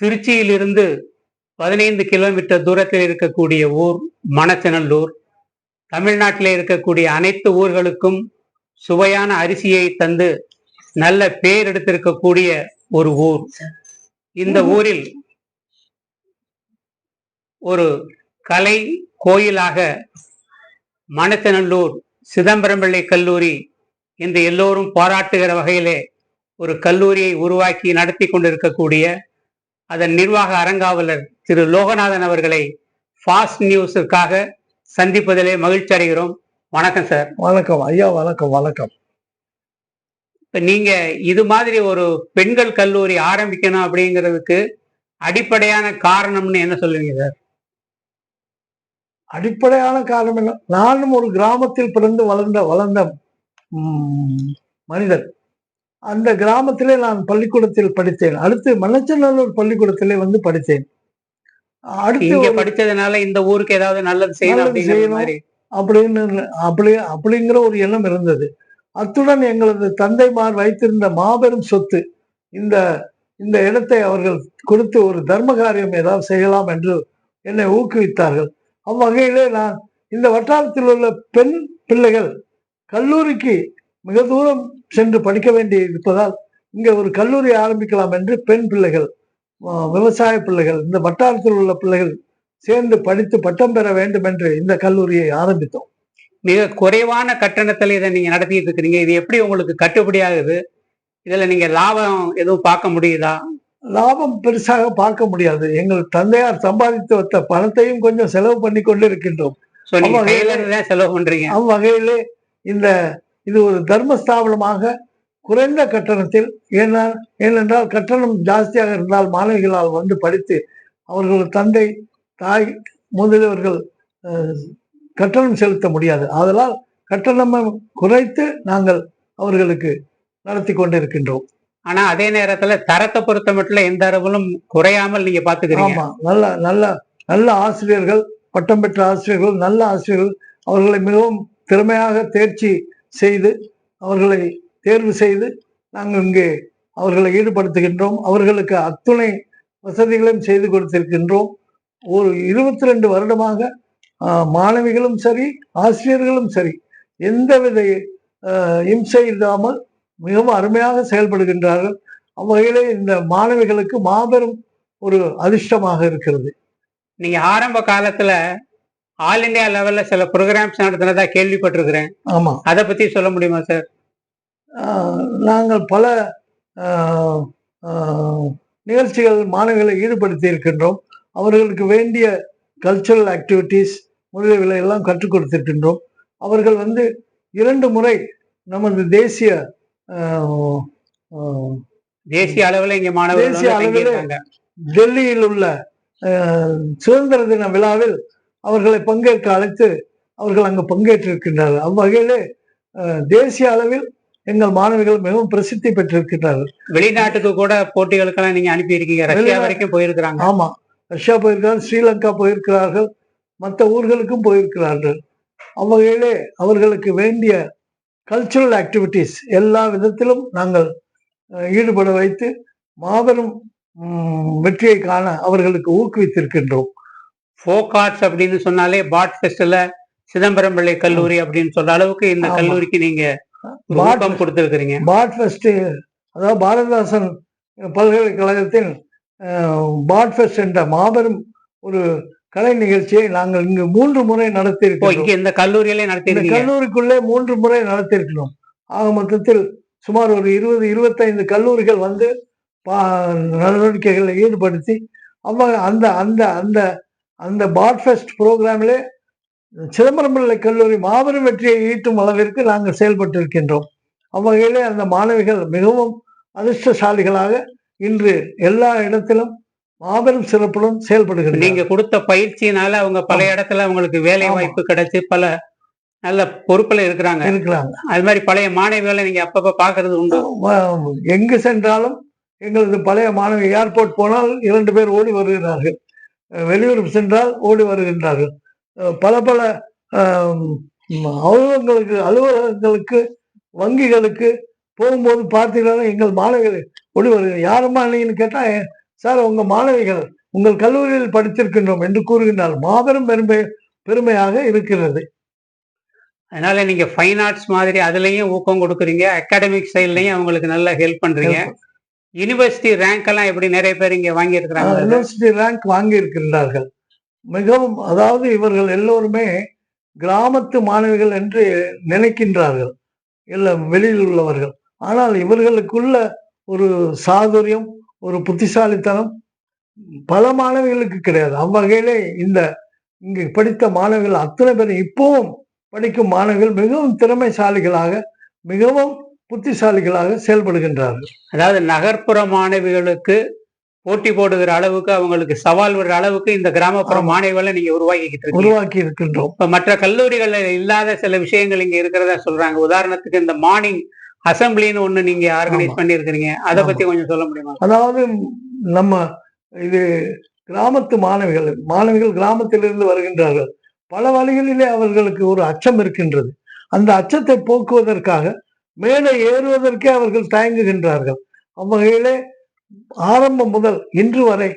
திருச்சியிலிருந்து பதினைந்து கிலோமீட்டர் தூரத்தில் இருக்கக்கூடிய ஊர் மணச்சநல்லூர். தமிழ்நாட்டில் இருக்கக்கூடிய அனைத்து ஊர்களுக்கும் சுவையான அரிசியை தந்து நல்ல பேர் எடுத்திருக்கக்கூடிய ஒரு ஊர். இந்த ஊரில் ஒரு கலை கோயிலாக மணச்சநல்லூர் சிதம்பரம் பிள்ளை கல்லூரி என்று எல்லோரும் பாராட்டுகிற வகையிலே ஒரு கல்லூரியை உருவாக்கி நடத்தி கொண்டிருக்கக்கூடிய அதன் நிர்வாக அரங்காவலர் திரு லோகநாதன் அவர்களை ஃபாஸ்ட் நியூஸுக்காக சந்திப்பதிலே மகிழ்ச்சி அடைகிறோம். வணக்கம் சார் வணக்கம். ஐயா வணக்கம் வணக்கம். இப்ப நீங்க இது மாதிரி ஒரு பெண்கள் கல்லூரி ஆரம்பிக்கணும் அப்படிங்கிறதுக்கு அடிப்படையான காரணம்னு என்ன சொல்லுவீங்க சார் அடிப்படையான காரணம் என்ன? நானும் ஒரு கிராமத்தில் பிறந்து வளர்ந்த வளர்ந்த மனிதன் அந்த கிராமத்திலே நான் பள்ளிக்கூடத்தில் படித்தேன். அடுத்து மணச்சநல்லூர் பள்ளிக்கூடத்திலே வந்து படித்தேன். அடுத்து படிச்சதுனால இந்த ஊருக்கு ஏதாவது நல்லது செய்யணும் அப்படின்னு அப்படி அப்படிங்கிற ஒரு எண்ணம் இருந்தது. அத்துடன் எங்களது தந்தைமார் வைத்திருந்த மாபெரும் சொத்து இந்த இந்த இடத்தை அவர்கள் கொடுத்து ஒரு தர்ம காரியம் ஏதாவது செய்யலாம் என்று என்னை ஊக்குவித்தார்கள். அவ்வகையிலே நான் இந்த வட்டாரத்தில் உள்ள பெண் பிள்ளைகள் கல்லூரிக்கு மிக தூரம் சென்று படிக்க வேண்டி இருப்பதால் இங்கே ஒரு கல்லூரி ஆரம்பிக்கலாம் என்று பெண் பிள்ளைகள் விவசாய பிள்ளைகள் இந்த வட்டாரத்தில் உள்ள பிள்ளைகள் சேர்ந்து படித்து பட்டம் பெற வேண்டும் என்று இந்த கல்லூரியை ஆரம்பித்தோம். மிக குறைவான கட்டணத்துல இதை நீங்க நடத்திட்டு இருக்கிறீங்க. இது எப்படி உங்களுக்கு கட்டுப்படி ஆகுது இதுல நீங்க லாபம் எதுவும் பார்க்க முடியுதா? லாபம் பெருசாக பார்க்க முடியாது. எங்கள் தந்தையார் சம்பாதித்து வைத்த பணத்தையும் கொஞ்சம் செலவு பண்ணி கொண்டு இருக்கின்றோம் செலவு பண்றீங்க. அவ்வகையிலே இந்த இது ஒரு தர்ம ஸ்தாபனமாக குறைந்த கட்டணத்தில் ஏன்னா ஏனென்றால் கட்டணம் ஜாஸ்தியாக இருந்தால் மாணவிகளால் வந்து படித்து அவர்கள் தந்தை தாய் முதலியவர்கள் கட்டணம் செலுத்த முடியாது. ஆதலால் கட்டணம் குறைத்து நாங்கள் அவர்களுக்கு நடத்தி கொண்டிருக்கின்றோம். ஆனா அதே நேரத்துல தரத்தை பொறுத்த மட்டும் எந்த அளவிலும் குறையாமல் நீங்க பாத்துக்கிறீங்க. ஆமா நல்ல நல்ல நல்ல ஆசிரியர்கள் பட்டம் பெற்ற ஆசிரியர்கள் நல்ல ஆசிரியர்கள் அவர்களை மிகவும் திறமையாக தேர்ச்சி செய்து அவர்களை தேர்வு செய்து நாங்கள் இங்கே அவர்களை ஈடுபடுத்துகின்றோம். அவர்களுக்கு அத்துணை வசதிகளையும் செய்து கொடுத்திருக்கின்றோம். ஒரு இருபத்தி ரெண்டு வருடமாக மாணவிகளும் சரி ஆசிரியர்களும் சரி எந்தவித இம்சை இல்லாமல் மிகவும் அருமையாக செயல்படுகின்றார்கள். அவ்வகையிலே இந்த மாணவிகளுக்கு மாபெரும் ஒரு அதிர்ஷ்டமாக இருக்கிறது. நீங்க ஆரம்ப காலத்துல ஆல் இந்தியா லெவல்ல சில ப்ரோக்ராம்ஸ் நடத்தினதா கேள்விப்பட்டிருக்கிறேன். ஆமா. அதை பத்தி சொல்ல முடியுமா சார் நாங்கள் பல நிகழ்ச்சிகள் மாணவிகளை ஈடுபடுத்தி இருக்கின்றோம். அவர்களுக்கு வேண்டிய கல்ச்சுரல் ஆக்டிவிட்டீஸ் முதலியவைகளை எல்லாம் கற்றுக் கொடுத்திருக்கின்றோம். அவர்கள் வந்து இரண்டு முறை நமது தேசிய தேசிய அளவுல இங்க மாணவர்கள் தேசிய அளவிலே. டெல்லியில் உள்ள சுதந்திர தின விழாவில் அவர்களை பங்கேற்க அழைத்து அவர்கள் அங்கு பங்கேற்றிருக்கின்றார்கள். அவ்வகையிலே தேசிய அளவில் எங்கள் மாணவிகள் மிகவும் பிரசித்தி பெற்றிருக்கின்றார்கள். வெளிநாட்டுக்கு கூட போட்டிகளுக்கெல்லாம் நீங்க அனுப்பி இருக்கீங்க ரஷ்யா வரைக்கும் போயிருக்கிறாங்க. ஆமா. ரஷ்யா போயிருக்கிறார்கள் ஸ்ரீலங்கா போயிருக்கிறார்கள் மற்ற ஊர்களுக்கும் போயிருக்கிறார்கள். அவ்வகையிலே அவர்களுக்கு வேண்டிய கல்ச்சுரல் ஆக்டிவிட்டீஸ் எல்லா விதத்திலும் நாங்கள் ஈடுபட வைத்து மாபெரும் வெற்றியை காண அவர்களுக்கு ஊக்குவித்திருக்கின்றோம். ஃபோக் ஆர்ட்ஸ் அப்படின்னு சொன்னாலே பாட் ஃபெஸ்ட்ல சிதம்பரம் பிள்ளை கல்லூரி அப்படின்னு சொல்ற அளவுக்கு இந்த. கல்லூரிக்கு நீங்க ஒரு பாட் ஊக்கம் கொடுத்திருக்கிறீங்க. பாட் ஃபெஸ்ட் அதாவது பாரதிதாசன் பல்கலைக்கழகத்தின் பாட் ஃபெஸ்ட் என்ற மாபெரும் ஒரு கலை நிகழ்ச்சியை நாங்கள் இங்கு மூன்று முறை நடத்தி இங்க இந்த கல்லூரியிலே இந்த நடத்திருக்கீங்க கல்லூரிக்குள்ளே மூன்று முறை நடத்தியிருக்கிறோம். ஆக மொத்தத்தில் சுமார் ஒரு இருபது இருபத்தைந்து கல்லூரிகள் வந்து நடவடிக்கைகளில் ஈடுபடுத்தி அவங்க அந்த அந்த அந்த அந்த பாட்ஃபெஸ்ட் ப்ரோக்ராமிலே சிதம்பரம் பிள்ளை கல்லூரி மாபெரும் வெற்றியை ஈட்டும் அளவிற்கு நாங்கள் செயல்பட்டு இருக்கின்றோம் அவ்வகையிலே அந்த மாணவிகள் மிகவும் அதிர்ஷ்டசாலிகளாக இன்று எல்லா இடத்திலும் மாபெரும் சிறப்புடன் செயல்படுகிறார்கள். நீங்க கொடுத்த பயிற்சியினால அவங்க பல இடத்துல அவங்களுக்கு வேலை. வாய்ப்பு கிடைச்சு பல நல்ல பொறுப்புல இருக்கிறாங்க. இருக்கிறாங்க. அது மாதிரி பழைய மாணவிகளை நீங்க அப்பப்ப பாக்குறது உண்டு. எங்கு சென்றாலும் எங்களது பழைய மாணவி ஏர்போர்ட் போனால் இரண்டு பேர் ஓடி வருகிறார்கள். வெளியூர் சென்றால் ஓடி வருகின்றார்கள். பல பல அலுவலகங்களுக்கு அலுவலகங்களுக்கு வங்கிகளுக்கு போகும்போது பார்த்தீங்கன்னா எங்கள் மாணவிகள் ஓடி வருகிறார் யாரம்மா நீன்னு கேட்டா "என் சார் உங்க மாணவிகள் உங்கள் கல்லூரியில் படித்திருக்கின்றோம் என்று கூறுகின்றார். மாபெரும் பெருமை பெருமையாக இருக்கிறது. அதனால நீங்க ஃபைன் ஆர்ட்ஸ் மாதிரி அதுலயும் ஊக்கம் கொடுக்குறீங்க. அகாடமிக் சைட்லயும் அவங்களுக்கு நல்ல ஹெல்ப் பண்றீங்க. யூனிவர்சிட்டி ரேங்க் எல்லாம் எப்படி நிறைய பேர் இங்க வாங்கி இருக்கிறாங்க யூனிவர்சிட்டி ரேங்க் வாங்கி இருக்கின்றார்கள் மிகவும் அதாவது இவர்கள் எல்லோருமே கிராமத்து மாணவிகள் என்று நினைக்கின்றார்கள். எல்லாம் வெளியில் உள்ளவர்கள். ஆனால் இவர்களுக்குள்ள ஒரு சாதுரியம் ஒரு புத்திசாலித்தனம் பல மாணவிகளுக்கு கிடையாது. அவ்வகையிலே இந்த இங்கு படித்த மாணவிகள் அத்தனை பேர் இப்பவும் படிக்கும் மாணவிகள் மிகவும் திறமைசாலிகளாக மிகவும் புத்திசாலிகளாக செயல்படுகின்றார்கள் அதாவது நகர்ப்புற மாணவிகளுக்கு போட்டி போடுகிற அளவுக்கு அவங்களுக்கு சவால் விடுற அளவுக்கு இந்த கிராமப்புற. மாணவிகளை நீங்க உருவாக்கிக்கிட்டு உருவாக்கி இருக்கின்றோம் இப்ப மற்ற கல்லூரிகள்ல இல்லாத சில விஷயங்கள் இங்க இருக்கிறதா சொல்றாங்க. உதாரணத்துக்கு இந்த மார்னிங் அசம்பிளின்னு ஒண்ணு நீங்க ஆர்கனைஸ் ஆமா. பண்ணியிருக்கிறீங்க. அதை பத்தி கொஞ்சம் சொல்ல முடியுமா? அதாவது நம்ம இது கிராமத்து மாணவிகள் மாணவிகள் கிராமத்திலிருந்து வருகின்றார்கள். பல வழிகளிலே அவர்களுக்கு ஒரு அச்சம் இருக்கின்றது. அந்த அச்சத்தை போக்குவதற்காக மேலே ஏறுவதற்கே அவர்கள் தயங்குகின்றார்கள். அவ்வகையிலே ஆரம்பம் முதல் இன்று வரை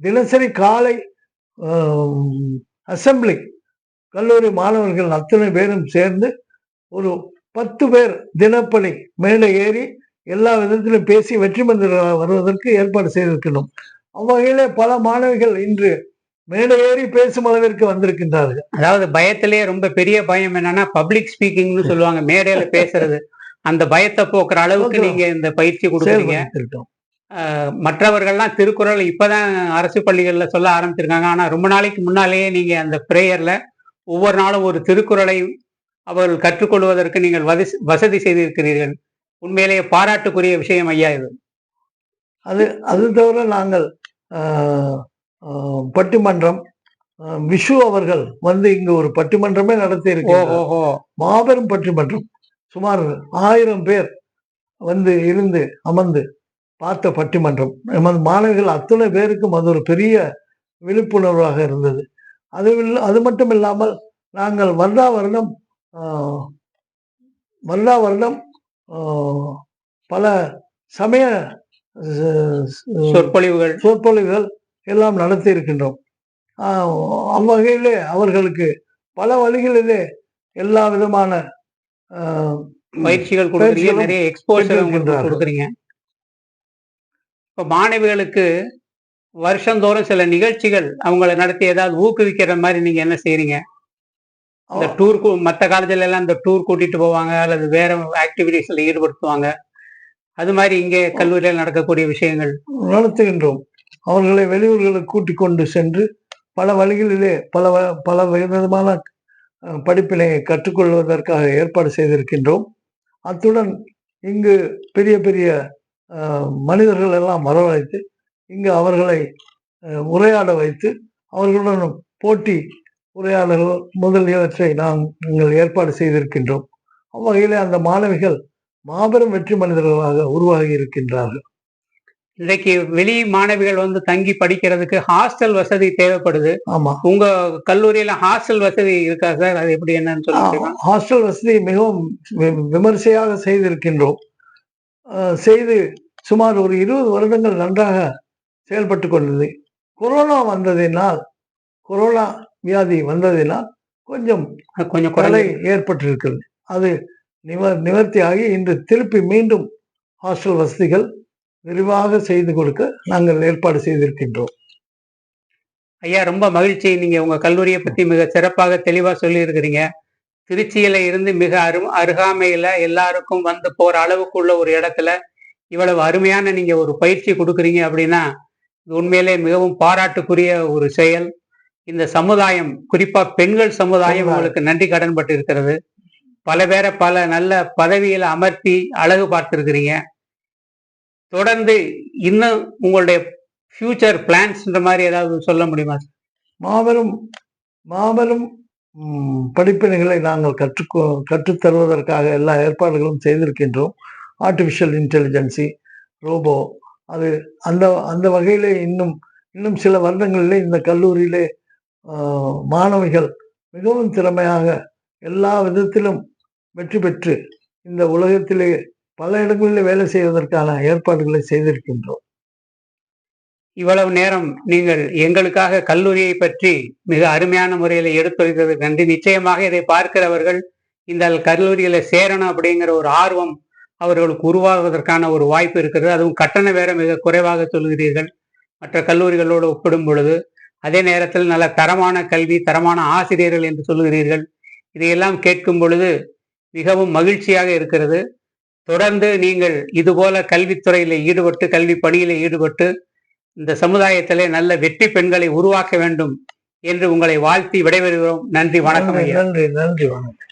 தினசரி காலை அசம்பிளி கல்லூரி மாணவர்கள் அத்தனை பேரும் சேர்ந்து ஒரு பத்து பேர் தினப்பணி மேலே ஏறி எல்லா விதத்திலும் பேசி வெற்றி மந்திர வருவதற்கு ஏற்பாடு செய்திருக்கணும் அவ்வகையிலே பல மாணவிகள் இன்று மேலே ஏறி பேசும் அளவிற்கு வந்திருக்கின்றார்கள். அதாவது பயத்திலேயே ரொம்ப பெரிய பயம் என்னன்னா பப்ளிக் ஸ்பீக்கிங்னு சொல்லுவாங்க மேடையில பேசுறது. அந்த பயத்தை போக்குற அளவுக்கு. நீங்க இந்த பயிற்சி கொடுக்குறீங்க. மற்றவர்கள்லாம் திருக்குறள் இப்பதான் அரசு பள்ளிகள்ல சொல்ல ஆரம்பிச்சிருக்காங்க. ஆனா ரொம்ப நாளைக்கு முன்னாலேயே நீங்க அந்த பிரேயர்ல ஒவ்வொரு நாளும் ஒரு திருக்குறளை அவர்கள் கற்றுக்கொள்வதற்கு நீங்கள் வசதி செய்திருக்கிறீர்கள். உண்மையிலேயே பாராட்டுக்குரிய விஷயம் ஐயா இது. அது அது தவிர நாங்கள் பட்டிமன்றம் விஷு அவர்கள் வந்து இங்கு ஒரு பட்டிமன்றமே நடத்தி ஓ மாபெரும் பட்டிமன்றம். சுமார் ஆயிரம் பேர் வந்து இருந்து அமர்ந்து பார்த்த பட்டிமன்றம். நமது மாணவிகள் அத்தனை பேருக்கும் அது ஒரு பெரிய விழிப்புணர்வாக இருந்தது. அது அது மட்டும் இல்லாமல் நாங்கள் வருடா வருடம் வருடா வருடம் பல சமய சொற்பொழிவுகள். சொற்பொழிவுகள் எல்லாம் நடத்தி இருக்கின்றோம். அவ்வகையிலே அவர்களுக்கு பல வழிகளிலே எல்லா விதமான பயிற்சிகள் கொடுக்குறீங்க நிறைய எக்ஸ்போசர் உங்களுக்கு. கொடுக்குறீங்க. இப்ப மாணவிகளுக்கு வருஷந்தோறும் சில நிகழ்ச்சிகள் அவங்கள நடத்தி ஏதாவது ஊக்குவிக்கிற மாதிரி நீங்க என்ன செய்றீங்க? இந்த டூர் மற்ற காலேஜ்ல எல்லாம் இந்த டூர் கூட்டிட்டு போவாங்க அல்லது வேற ஆக்டிவிட்டிஸ்ல ஈடுபடுத்துவாங்க. அது மாதிரி இங்கே கல்லூரியில் நடக்கக்கூடிய விஷயங்கள். நடத்துகின்றோம். அவர்களை வெளியூர்களுக்கு கூட்டிக் கொண்டு சென்று பல வழிகளிலே பல பல விதமான படிப்பினை கற்றுக்கொள்வதற்காக ஏற்பாடு செய்திருக்கின்றோம். அத்துடன் இங்கு பெரிய பெரிய மனிதர்கள் எல்லாம் வரவழைத்து இங்கு அவர்களை உரையாட வைத்து அவர்களுடன் போட்டி உரையாடல்கள் முதலியவற்றை நாம் நீங்கள் ஏற்பாடு செய்திருக்கின்றோம். அவ்வகையிலே அந்த மாணவிகள் மாபெரும் வெற்றி மனிதர்களாக உருவாகி இருக்கின்றார்கள். இன்றைக்கு வெளி மாணவிகள் வந்து தங்கி படிக்கிறதுக்கு ஹாஸ்டல் வசதி தேவைப்படுது. ஆமா. உங்க கல்லூரியில ஹாஸ்டல் வசதி இருக்கா சார்? அது எப்படி என்னன்னு சொல்ல முடியுமா? ஹாஸ்டல் வசதி மிகவும் விமரிசையாக செய்திருக்கின்றோம். செய்து சுமார் ஒரு இருபது வருடங்கள் நன்றாக செயல்பட்டு கொண்டது. கொரோனா வந்ததினால் கொரோனா வியாதி வந்ததினால் கொஞ்சம் கொஞ்சம் குறைஞ்சு ஏற்பட்டிருக்கிறது. அது நிவர் நிவர்த்தியாகி இன்று திருப்பி மீண்டும் ஹாஸ்டல் வசதிகள் விரிவாக செய்து கொடுக்க நாங்கள் ஏற்பாடு செய்திருக்கின்றோம். ஐயா ரொம்ப மகிழ்ச்சி. நீங்க உங்க கல்லூரியை பத்தி மிக சிறப்பாக தெளிவா சொல்லி இருக்கிறீங்க திருச்சியில இருந்து மிக அரு அருகாமையில எல்லாருக்கும் வந்து போற அளவுக்குள்ள ஒரு இடத்துல இவ்வளவு அருமையான நீங்க ஒரு பயிற்சி கொடுக்குறீங்க அப்படின்னா இது உண்மையிலே மிகவும் பாராட்டுக்குரிய ஒரு செயல். இந்த சமுதாயம் குறிப்பா பெண்கள் சமுதாயம். உங்களுக்கு நன்றி கடன்பட்டு இருக்கிறது பல பேரை பல நல்ல பதவியில அமர்த்தி அழகு பார்த்திருக்கிறீங்க. தொடர்ந்து இன்னும் உங்களுடைய ஃபியூச்சர் பிளான்ஸ்ன்ற மாதிரி ஏதாவது சொல்ல முடியுமா? மாபெரும் மாபெரும் படிப்பினைகளை நாங்கள் கற்றுக்கொ கற்றுத்தருவதற்காக எல்லா ஏற்பாடுகளும் செய்திருக்கின்றோம். ஆர்டிஃபிஷியல் இன்டெலிஜென்சி ரோபோ அது அந்த அந்த வகையிலே இன்னும் இன்னும் சில வருடங்களிலே இந்த கல்லூரியிலே மாணவிகள் மிகவும் திறமையாக எல்லா விதத்திலும் வெற்றி பெற்று இந்த உலகத்திலே பல இடங்களில் வேலை செய்வதற்கான ஏற்பாடுகளை செய்திருக்கின்றோம். இவ்வளவு நேரம் நீங்கள் எங்களுக்காக கல்லூரியை பற்றி மிக அருமையான முறையில் எடுத்துரைத்தது நன்றி. நிச்சயமாக இதை பார்க்கிறவர்கள் இந்த கல்லூரியில சேரணும் அப்படிங்கிற ஒரு ஆர்வம் அவர்களுக்கு உருவாகுவதற்கான ஒரு வாய்ப்பு இருக்கிறது. அதுவும் கட்டண வேற மிக குறைவாக சொல்கிறீர்கள் மற்ற கல்லூரிகளோடு ஒப்பிடும் பொழுது அதே நேரத்தில் நல்ல தரமான கல்வி தரமான ஆசிரியர்கள் என்று சொல்லுகிறீர்கள். இதையெல்லாம் கேட்கும் பொழுது மிகவும் மகிழ்ச்சியாக இருக்கிறது. தொடர்ந்து நீங்கள் இதுபோல கல்வித்துறையில ஈடுபட்டு கல்வி பணியில ஈடுபட்டு இந்த சமுதாயத்திலே நல்ல வெற்றி பெண்களை உருவாக்க வேண்டும் என்று உங்களை வாழ்த்தி விடைபெறுகிறோம். நன்றி வணக்கம் நன்றி நன்றி வணக்கம்.